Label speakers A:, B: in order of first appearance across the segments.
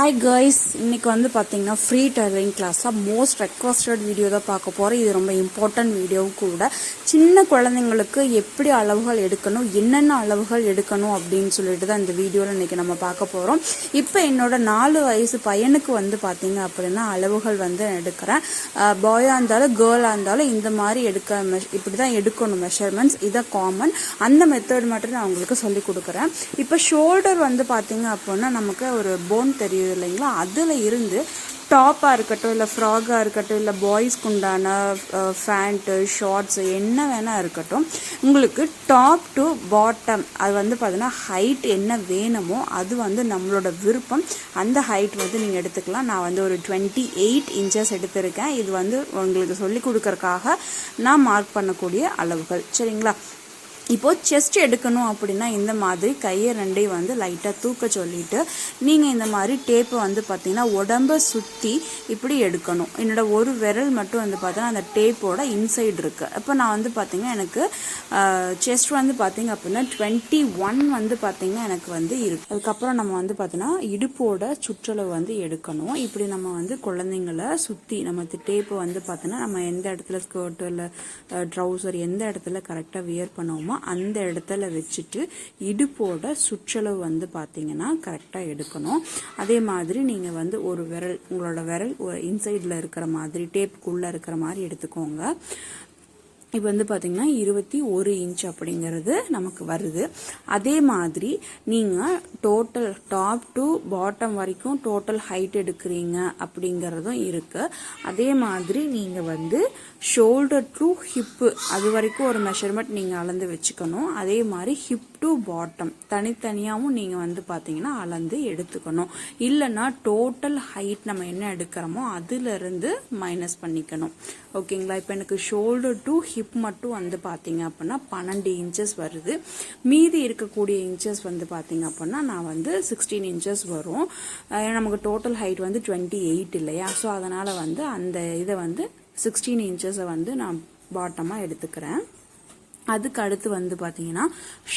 A: Hi guys இன்றைக்கி வந்து பார்த்தீங்கன்னா ஃப்ரீ டெய்லரிங் கிளாஸாக மோஸ்ட் ரெக்வஸ்டட் வீடியோ தான் பார்க்க போகிறோம் இது ரொம்ப இம்பார்ட்டன்ட் வீடியோவும் கூட. சின்ன குழந்தைங்களுக்கு எப்படி அளவுகள் எடுக்கணும் என்னென்ன அளவுகள் எடுக்கணும் அப்படின்னு சொல்லிட்டு தான் இந்த வீடியோவில் இன்னைக்கு நம்ம பார்க்க போகிறோம் இப்போ என்னோட நாலு வயசு பையனுக்கு வந்து பார்த்தீங்க அப்படின்னா அளவுகள் வந்து எடுக்கிறேன். பாயாக இருந்தாலும் கேர்ளாக இருந்தாலும் இந்த மாதிரி எடுக்க இப்படி தான் எடுக்கணும் மெஷர்மெண்ட்ஸ் இதான் காமன் அந்த மெத்தட் மட்டும் நான் அவங்களுக்கு சொல்லி கொடுக்குறேன். இப்போ ஷோல்டர் வந்து பார்த்தீங்க அப்படின்னா நமக்கு ஒரு போன் தெரியும் தெரியுது இல்லைங்களா? அதில் இருந்து டாப்பாக இருக்கட்டும் இல்லை ஃப்ராகாக இருக்கட்டும் இல்லை பாய்ஸ்க்கு உண்டான ஃபேண்ட்டு ஷார்ட்ஸு என்ன வேணால் இருக்கட்டும் உங்களுக்கு டாப் டு பாட்டம் அது வந்து பார்த்தீங்கன்னா ஹைட் என்ன வேணுமோ அது வந்து நம்மளோட விருப்பம். அந்த ஹைட் வந்து நீங்கள் எடுத்துக்கலாம். நான் வந்து ஒரு டுவெண்ட்டி எயிட் இன்ச்சஸ் எடுத்திருக்கேன். இது வந்து உங்களுக்கு சொல்லி கொடுக்கறக்காக நான் மார்க் பண்ணக்கூடிய அளவுகள். சரிங்களா? இப்போது செஸ்ட் எடுக்கணும் அப்படின்னா இந்த மாதிரி கையை ரெண்டையும் வந்து லைட்டாக தூக்க சொல்லிட்டு நீங்கள் இந்த மாதிரி டேப்பை வந்து பார்த்தீங்கன்னா உடம்ப சுற்றி இப்படி எடுக்கணும். என்னோட ஒரு விரல் மட்டும் வந்து பார்த்தீங்கன்னா அந்த டேப்போட இன்சைடு இருக்குது இப்போ நான் வந்து பார்த்தீங்கன்னா எனக்கு செஸ்ட் வந்து பார்த்தீங்க அப்படின்னா டுவெண்ட்டி ஒன் வந்து பார்த்தீங்கன்னா எனக்கு வந்து இருக்கு. அதுக்கப்புறம் நம்ம வந்து பார்த்தீங்கன்னா இடுப்போட சுற்றளவு வந்து எடுக்கணும். இப்படி நம்ம வந்து குழந்தைங்கள சுற்றி நம்ம டேப்பை வந்து பார்த்தீங்கன்னா நம்ம எந்த இடத்துல ஸ்கர்ட்டு இல்லை ட்ரௌசர் எந்த இடத்துல கரெக்டாக வியர் பண்ணுவோமோ அந்த இடத்துல வச்சுட்டு இடுப்போட சுற்றளவு வந்து பார்த்தீங்கன்னா கரெக்டாக எடுக்கணும். அதே மாதிரி நீங்கள் வந்து ஒரு விரல் உங்களோட விரல் இன்சைடில் இருக்கிற மாதிரி டேப்புக்குள்ளே இருக்கிற மாதிரி எடுத்துக்கோங்க. இப்போ வந்து பார்த்தீங்கன்னா இருபத்தி ஒரு இன்ச் அப்படிங்கிறது நமக்கு வருது. அதே மாதிரி நீங்கள் டோட்டல் டாப் டு பாட்டம் வரைக்கும் டோட்டல் ஹைட் எடுக்கிறீங்க அப்படிங்கிறதும் இருக்குது அதே மாதிரி நீங்கள் வந்து ஷோல்டர் டு ஹிப்பு அது வரைக்கும் ஒரு மெஷர்மெண்ட் நீங்கள் அளந்து வச்சுக்கணும். அதே மாதிரி ஹிப் டு பாட்டம் தனித்தனியாகவும் நீங்கள் வந்து பார்த்தீங்கன்னா அளந்து எடுத்துக்கணும். இல்லைன்னா டோட்டல் ஹைட் நம்ம என்ன எடுக்கிறோமோ அதுலேருந்து மைனஸ் பண்ணிக்கணும். ஓகேங்களா? இப்போ எனக்கு ஷோல்டர் டு ஹிப் மட்டும் வந்து பார்த்தீங்க அப்படின்னா பன்னெண்டு இன்ச்சஸ் வருது. மீதி இருக்கக்கூடிய இன்ச்சஸ் வந்து பார்த்தீங்க அப்படின்னா நான் வந்து சிக்ஸ்டீன் இன்ச்சஸ் வரும். நமக்கு டோட்டல் ஹைட் வந்து டுவெண்ட்டி எயிட் இல்லையா? ஸோ அதனால் வந்து அந்த இதை வந்து சிக்ஸ்டீன் இன்ச்சஸை வந்து நான் பாட்டமாக எடுத்துக்கிறேன். அதுக்கு அடுத்து வந்து பார்த்தீங்கன்னா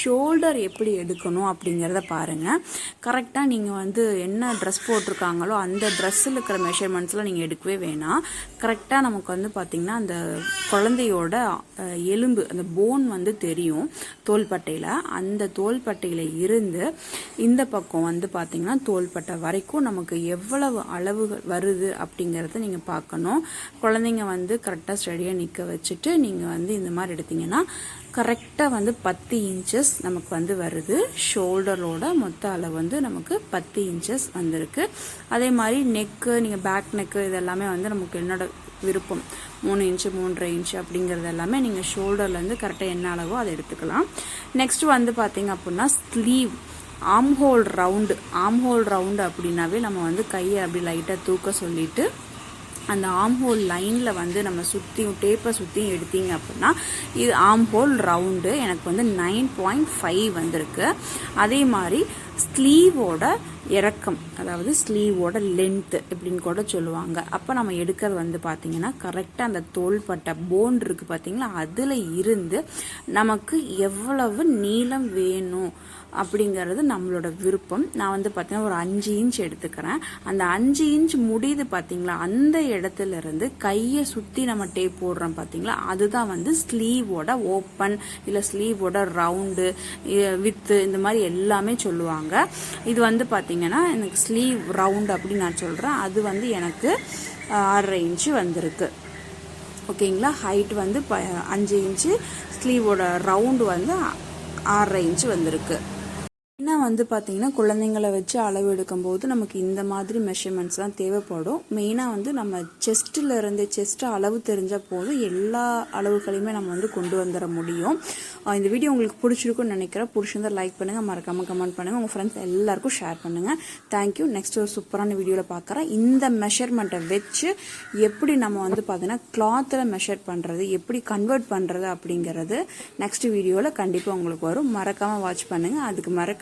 A: ஷோல்டர் எப்படி எடுக்கணும் அப்படிங்கிறத பாருங்கள் கரெக்டாக நீங்கள் வந்து என்ன ட்ரெஸ் போட்டிருக்காங்களோ அந்த ட்ரெஸ்ஸில் இருக்கிற மெஷர்மெண்ட்ஸ்லாம் நீங்கள் எடுக்கவே வேணாம். கரெக்டாக நமக்கு வந்து பார்த்திங்கன்னா அந்த குழந்தையோட எலும்பு அந்த போன் வந்து தெரியும் தோள்பட்டையில். அந்த தோள்பட்டையில் இருந்து இந்த பக்கம் வந்து பார்த்திங்கன்னா தோள்பட்டை வரைக்கும் நமக்கு எவ்வளவு அளவுகள் வருது அப்படிங்கிறத நீங்கள் பார்க்கணும். குழந்தைங்க வந்து கரெக்டாக ஸ்டடியாக நிற்க வச்சுட்டு நீங்கள் வந்து இந்த மாதிரி எடுத்திங்கன்னா கரெக்டாக வந்து பத்து இன்ச்சஸ் நமக்கு வந்து வருது. ஷோல்டரோட மொத்த அளவு வந்து நமக்கு பத்து இன்ச்சஸ் வந்திருக்கு. அதே மாதிரி நெக்கு நீங்கள் பேக் நெக்கு இதெல்லாமே வந்து நமக்கு என்னோட விருப்பம். மூணு இன்ச்சு மூன்றரை இன்ச்சு அப்படிங்கிறது எல்லாமே நீங்கள் ஷோல்டர்லேருந்து கரெக்டாக என்ன அளவோ அதை எடுத்துக்கலாம். நெக்ஸ்ட் வந்து பார்த்தீங்க அப்படின்னா sleeve armhole round armhole round அப்படின்னாவே நம்ம வந்து கையை அப்படி லைட்டாக தூக்க சொல்லிட்டு அந்த ஆம் ஹோல் லைனில் வந்து நம்ம சுற்றியும் டேப்பை சுற்றியும் எடுத்தீங்க அப்படின்னா இது ஆம் ஹோல் ரவுண்டு எனக்கு வந்து நைன் பாயிண்ட் ஃபைவ் வந்திருக்கு. அதே மாதிரி ஸ்லீவோட இறக்கம் அதாவது ஸ்லீவோட லென்த்து இப்படின்னு கூட சொல்லுவாங்க. அப்போ நம்ம எடுக்கிறது வந்து பார்த்திங்கன்னா கரெக்டாக அந்த தோள்பட்ட போன் இருக்குது பார்த்தீங்களா அதில் இருந்து நமக்கு எவ்வளவு நீளம் வேணும் அப்படிங்கிறது நம்மளோட விருப்பம். நான் வந்து பார்த்தீங்கன்னா ஒரு அஞ்சு இன்ச் எடுத்துக்கிறேன். அந்த அஞ்சு இன்ச் முடியுது பார்த்தீங்களா அந்த இடத்துல இருந்து கையை சுற்றி நம்ம டேப் போடுறோம் பார்த்தீங்களா அதுதான் வந்து ஸ்லீவோட ஓப்பன் இல்லை ஸ்லீவோட ரவுண்டு வித்து இந்த மாதிரி எல்லாமே சொல்லுவாங்க. இது வந்து பார்த்திங்கன்னா எனக்கு ஸ்லீவ் ரவுண்ட் அப்படின்னு நான் சொல்கிறேன் அது வந்து எனக்கு ஆறரை இன்ச்சு வந்திருக்கு. ஓகேங்களா ஹைட் வந்து ப அஞ்சு இன்ச்சு ஸ்லீவோட ரவுண்டு வந்து ஆறரை இன்ச்சு வந்திருக்கு. மெயினாக வந்து பார்த்தீங்கன்னா குழந்தைங்களை வச்சு அளவு எடுக்கும்போது நமக்கு இந்த மாதிரி மெஷர்மெண்ட்ஸ் தான் தேவைப்படும். மெயினாக வந்து நம்ம செஸ்ட்டில் இருந்து செஸ்ட்டு அளவு தெரிஞ்சால் போதும். எல்லா அளவுகளையுமே நம்ம வந்து கொண்டு வந்துட முடியும். இந்த வீடியோ உங்களுக்கு பிடிச்சிருக்குன்னு நினைக்கிறேன். பிடிச்சிருந்தா லைக் பண்ணுங்கள் மறக்காமல் கமெண்ட் பண்ணுங்கள் உங்கள் ஃப்ரெண்ட்ஸ் எல்லாருக்கும் ஷேர் பண்ணுங்கள் தேங்க்யூ நெக்ஸ்ட் ஒரு சூப்பரான வீடியோவில் பார்க்குறேன் இந்த மெஷர்மெண்ட்டை வச்சு எப்படி நம்ம வந்து பார்த்தீங்கன்னா கிளாத்தில் மெஷர் பண்ணுறது எப்படி கன்வெர்ட் பண்ணுறது அப்படிங்கிறது நெக்ஸ்ட் வீடியோவில் கண்டிப்பாக உங்களுக்கு வரும். மறக்காமல் வாட்ச் பண்ணுங்கள் அதுக்கு மறக்க